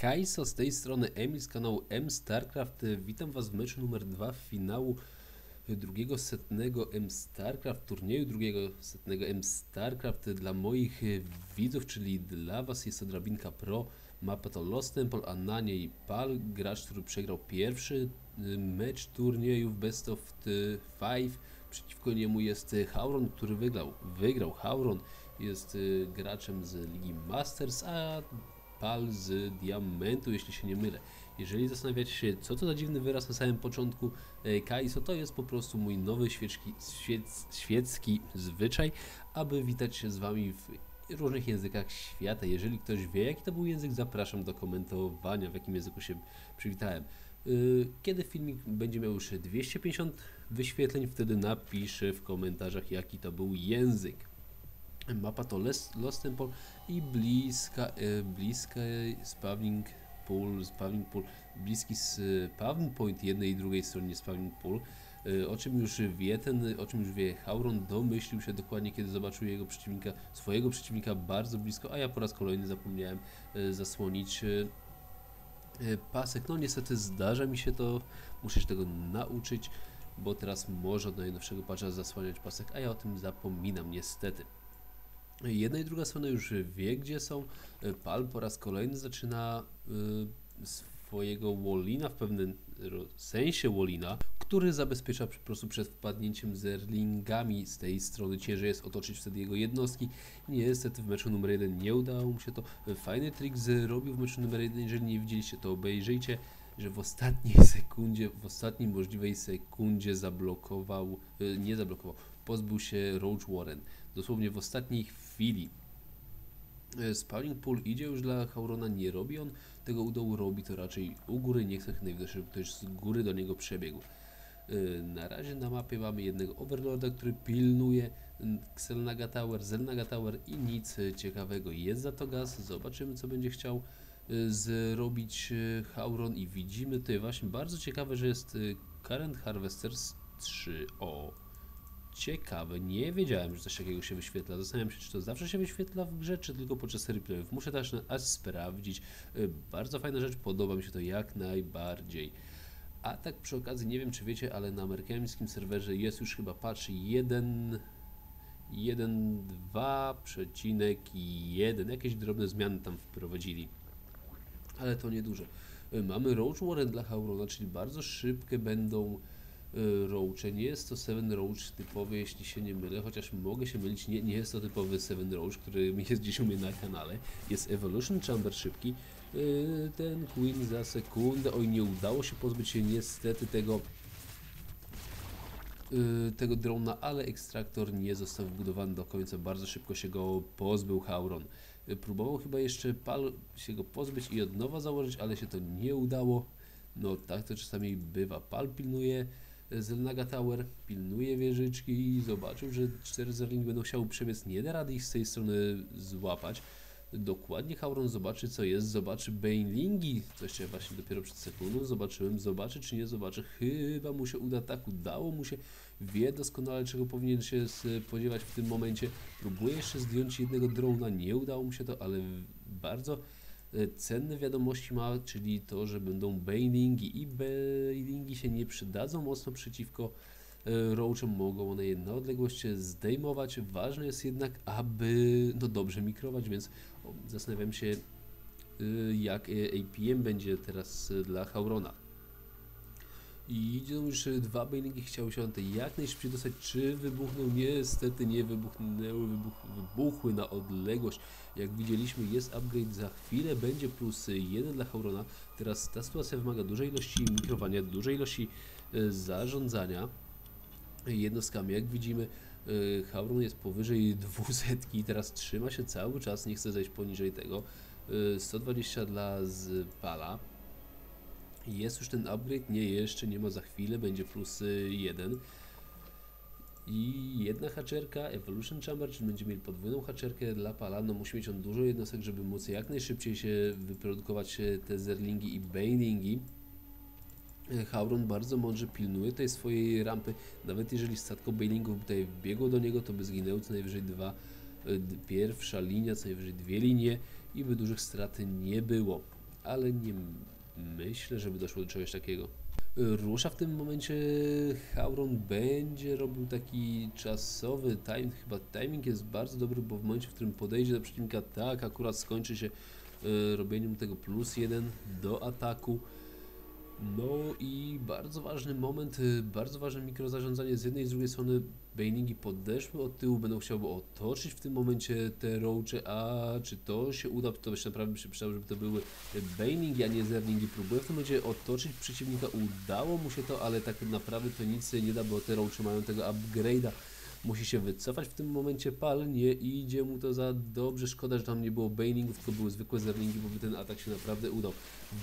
Kaiso z tej strony Emil z kanału M StarCraft. Witam Was w meczu numer 2 finału drugiego setnego M StarCraft, turnieju drugiego setnego M StarCraft dla moich widzów, czyli dla Was jest to drabinka Pro. Mapa to Lost Temple, a na niej Pal, gracz, który przegrał pierwszy mecz turnieju w Best of Five. Przeciwko niemu jest Hauron, który wygrał. Wygrał Hauron, jest graczem z Ligi Masters, a pal z diamentu, jeśli się nie mylę. Jeżeli zastanawiacie się, co to za dziwny wyraz na samym początku e, Kaiso, to jest po prostu mój nowy świeczki, świec, świecki zwyczaj, aby witać się z Wami w różnych językach świata. Jeżeli ktoś wie, jaki to był język, zapraszam do komentowania, w jakim języku się przywitałem. E, kiedy filmik będzie miał już 250 wyświetleń, wtedy napiszę w komentarzach, jaki to był język. Mapa to Lost Temple i bliska, e, bliska spawning pool, spawning pool, bliski spawning point jednej i drugiej stronie spawning pool. E, o czym już wie ten, o czym już wie Hauron, domyślił się dokładnie, kiedy zobaczył jego przeciwnika, swojego przeciwnika bardzo blisko, a ja po raz kolejny zapomniałem e, zasłonić pasek. No niestety zdarza mi się to, muszę się tego nauczyć, bo teraz może od najnowszego patcha zasłaniać pasek, a ja o tym zapominam niestety. Jedna i druga strona już wie, gdzie są. Pal po raz kolejny zaczyna y, swojego Wallina, w pewnym sensie Wallina, który zabezpiecza po prostu przed wpadnięciem zerlingami z tej strony. Ciężej jest otoczyć wtedy jego jednostki. Niestety w meczu numer 1 nie udało mu się to. Fajny trik zrobił w meczu numer 1. Jeżeli nie widzieliście, to obejrzyjcie że w ostatniej sekundzie, w ostatniej możliwej sekundzie zablokował, y, nie zablokował, pozbył się Roach Warren. Dosłownie w ostatniej chwili. E, Spalling Pool idzie już dla Haurona, nie robi on tego u dołu, robi to raczej u góry, nie chce najwyżej, żeby ktoś z góry do niego przebiegł. E, na razie na mapie mamy jednego Overlorda, który pilnuje Xelnaga Tower, Zelnaga Tower i nic ciekawego. Jest za to gaz, zobaczymy co będzie chciał e, zrobić Hauron i widzimy tutaj właśnie bardzo ciekawe, że jest Current Harvesters 3 o Ciekawe, nie wiedziałem, że coś takiego się wyświetla. Zastanawiam się, czy to zawsze się wyświetla w grze, czy tylko podczas replayów. Muszę też aż sprawdzić. Y, bardzo fajna rzecz, podoba mi się to jak najbardziej. A tak przy okazji, nie wiem czy wiecie, ale na amerykańskim serwerze jest już chyba patch 1 1.2.1 jakieś drobne zmiany tam wprowadzili ale to nieduże y, mamy Roach Warren dla Haurona, czyli bardzo szybkie będą Roache. Nie jest to Seven Roach typowy, jeśli się nie mylę, chociaż mogę się mylić, nie, nie jest to typowy Seven Roach, który jest gdzieś u mnie na kanale. Jest Evolution Chamber szybki, y, ten Queen za sekundę, oj nie udało się pozbyć się niestety tego y, tego drona, ale ekstraktor nie został wbudowany do końca, bardzo szybko się go pozbył Hauron. Próbował chyba jeszcze Pal się go pozbyć i od nowa założyć, ale się to nie udało. No tak to czasami bywa. Pal pilnuje Zelnaga Tower pilnuje wieżyczki i zobaczył, że cztery zerlingi będą chciały przebiec, nie da rady ich z tej strony złapać. Dokładnie Hauron zobaczy co jest, zobaczy Banelingi, co jeszcze właśnie dopiero przed sekundą zobaczyłem, zobaczy czy nie zobaczy, chyba mu się uda. Tak, udało mu się, wie doskonale czego powinien się spodziewać w tym momencie, próbuje jeszcze zdjąć jednego drona, nie udało mu się to, ale bardzo cenne wiadomości ma, czyli to, że będą bailingi i bailingi się nie przydadzą mocno przeciwko e, roachem, mogą one je na odległość zdejmować. Ważne jest jednak, aby no dobrze mikrować, więc zastanawiam się, e, jak APM będzie teraz dla Haurona. I idą już dwa bailingi, chciały się one jak najszybciej dostać. Czy wybuchną? Niestety nie wybuchnęły, wybuch, wybuchły na odległość. Jak widzieliśmy jest upgrade za chwilę, będzie plus jeden dla Haurona. Teraz ta sytuacja wymaga dużej ilości mikrowania, dużej ilości e, zarządzania jednostkami. Jak widzimy e, Hauron jest powyżej 200 i teraz trzyma się cały czas, nie chce zejść poniżej tego. 120 e, dla Zpala. Jest już ten upgrade? Nie, jeszcze nie ma za chwilę, będzie plus 1. I jedna haczerka, Evolution Chamber, czyli będziemy mieli podwójną haczerkę dla Pala. No musi mieć on dużo jednostek, żeby móc jak najszybciej się wyprodukować te zerlingi i banelingi. Hauron bardzo mądrze pilnuje tej swojej rampy. Nawet jeżeli statko bailingów tutaj wbiegło do niego, to by zginęły co najwyżej dwa, pierwsza linia, co najwyżej dwie linie i by dużych strat nie było ale nie myślę, żeby doszło do czegoś takiego. Rusza w tym momencie Hauron będzie robił taki czasowy time, chyba timing jest bardzo dobry, bo w momencie, w którym podejdzie do przeciwnika, tak akurat skończy się y, robieniem tego plus jeden do ataku. No i bardzo ważny moment, y, bardzo ważne mikrozarządzanie z jednej i z drugiej strony Bainingi podeszły od tyłu, będą chciały otoczyć w tym momencie te roache, a czy to się uda, to by się naprawdę się przydało, żeby to były Bainingi, a nie Zerlingi. Próbuję w tym momencie otoczyć przeciwnika, udało mu się to, ale tak naprawdę to nic nie da, bo te roache mają tego upgrade'a. Musi się wycofać w tym momencie pal, nie idzie mu to za dobrze, szkoda, że tam nie było Baningów, tylko były zwykłe Zerlingi, bo by ten atak się naprawdę udał.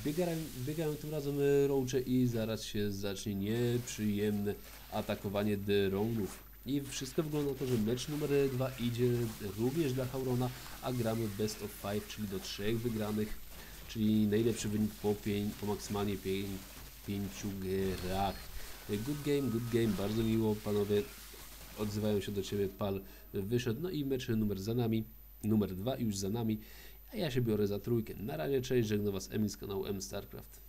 Biegają, biegają tym razem e, roache i zaraz się zacznie nieprzyjemne atakowanie dronów. I wszystko wygląda na to, że mecz numer 2 idzie również dla Haurona, a gramy best of 5, czyli do trzech wygranych, czyli najlepszy wynik po, pięć, po maksymalnie 5 pięciu grach. Good game, good game, bardzo miło panowie odzywają się do Ciebie, Pal wyszedł, no i mecz numer za nami, numer 2 już za nami, a ja się biorę za trójkę. Na razie, cześć, żegnam Was Emil z kanału M StarCraft.